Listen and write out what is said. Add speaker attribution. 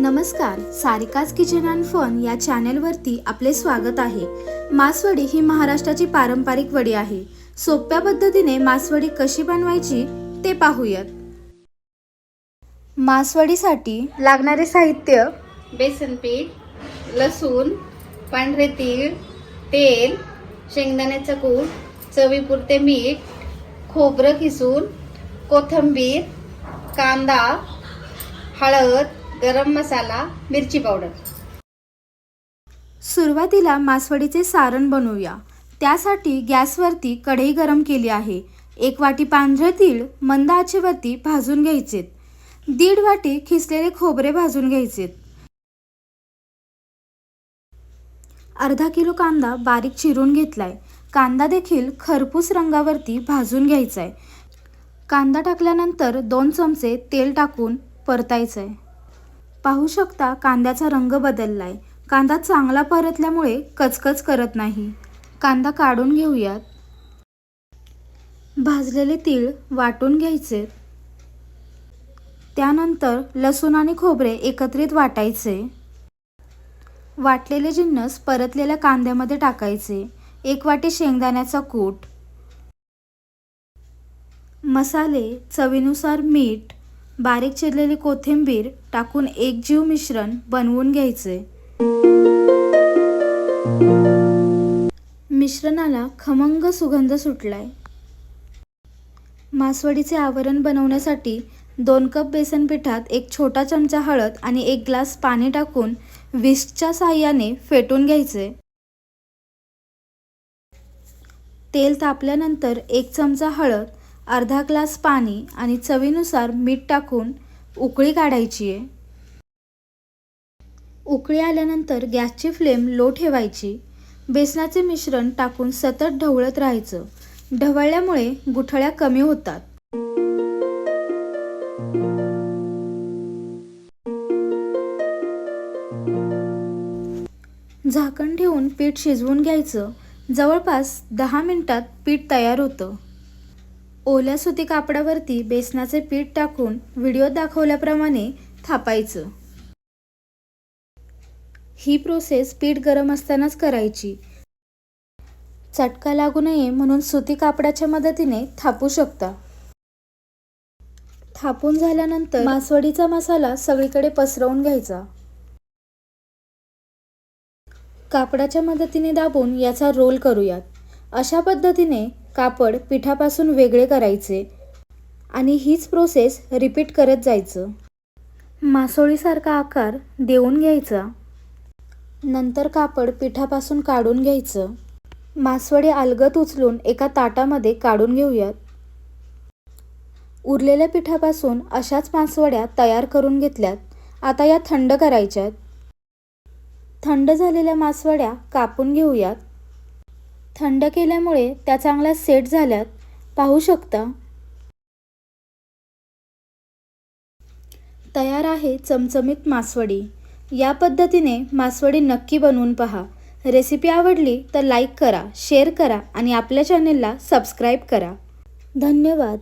Speaker 1: नमस्कार Sarika's kitchen and fun या चॅनेलवरती आपले स्वागत आहे. मासवडी ही महाराष्ट्राची पारंपरिक वडी आहे. सोप्या पद्धतीने मासवडी कशी बनवायची ते पाहूयात. मासवडीसाठी लागणारे साहित्य
Speaker 2: बेसन पीठ लसूण पांढरे तीळ तेल शेंगदाण्याचं कूट चवीपुरते मीठ खोबरं किसून कोथिंबीर कांदा हळद गरम मसाला मिरची पावडर.
Speaker 1: सुरुवातीला मासवडीचे सारण बनवूया. त्यासाठी गॅसवरती कढई गरम केली आहे. एक वाटी पांढरे तीळ मंद आचेवरती भाजून घ्यायचेत दीड वाटी खिसलेले खोबरे भाजून घ्यायचेत अर्धा किलो कांदा बारीक चिरून घेतलाय. कांदा देखील खरपूस रंगावरती भाजून घ्यायचा आहे कांदा टाकल्यानंतर दोन चमचे तेल टाकून परतायचं आहे पाहू शकता कांद्याचा रंग बदललाय. कांदा चांगला परतल्यामुळे कचकच करत नाही. कांदा काढून घेऊयात. भाजलेले तीळ वाटून घ्यायचे. त्यानंतर लसूण आणि खोबरे एकत्रित वाटायचे. वाटलेले जिन्नस परतलेल्या कांद्यामध्ये टाकायचे. एक वाटी शेंगदाण्याचा कूट. मसाले चवीनुसार मीठ बारीक चिरलेली कोथिंबीर टाकून एक जीव मिश्रण बनवून घ्यायचे. मिश्रणाला खमंग सुगंध सुटलाय. मासवडीचे आवरण बनवण्यासाठी दोन कप बेसन पिठात एक छोटा चमचा हळद आणि एक ग्लास पाणी टाकून विस्कच्या सहाय्याने फेटून घ्यायचे. तेल तापल्यानंतर एक चमचा हळद अर्धा ग्लास पाणी आणि चवीनुसार मीठ टाकून उकळी काढायची आहे. उकळी आल्यानंतर गॅसची फ्लेम लो ठेवायची. बेसनाचे मिश्रण टाकून सतत ढवळत राहायचं. ढवळल्यामुळे गुठळ्या कमी होतात. झाकण ठेवून पीठ शिजवून घ्यायचं. जवळपास दहा मिनिटात पीठ तयार होतं. ओल्या सुती कापडावरती बेसनाचे पीठ टाकून व्हिडिओ दाखवल्याप्रमाणे थापायचं. ही प्रोसेस पीठ गरम असतानाच करायची. चटका लागू नये म्हणून सुती कापडाच्या मदतीने थापू शकता. थापून झाल्यानंतर मासवडीचा मसाला सगळीकडे पसरवून घ्यायचा. कापडाच्या मदतीने दाबून याचा रोल करूयात. अशा पद्धतीने कापड पिठापासून वेगळे करायचे आणि हीच प्रोसेस रिपीट करत जायचं. मासोळीसारखा आकार देऊन घ्यायचा. नंतर कापड पिठापासून काढून घ्यायचं. मासवडे अलगत उचलून एका ताटामध्ये काढून घेऊयात. उरलेल्या पिठापासून अशाच मासवड्या तयार करून घेतल्यात. आता या थंड करायच्यात. थंड झालेल्या मासवड्या कापून घेऊयात. थंड केल्यामुळे त्या चांगल्या सेट झाल्यात. पाहू शकता. तयार आहे चमचमीत मासवडी. या पद्धतीने मासवडी नक्की बनवून पहा. रेसिपी आवडली तर लाईक करा शेअर करा आणि आपल्या चॅनेलला सबस्क्राईब करा. धन्यवाद.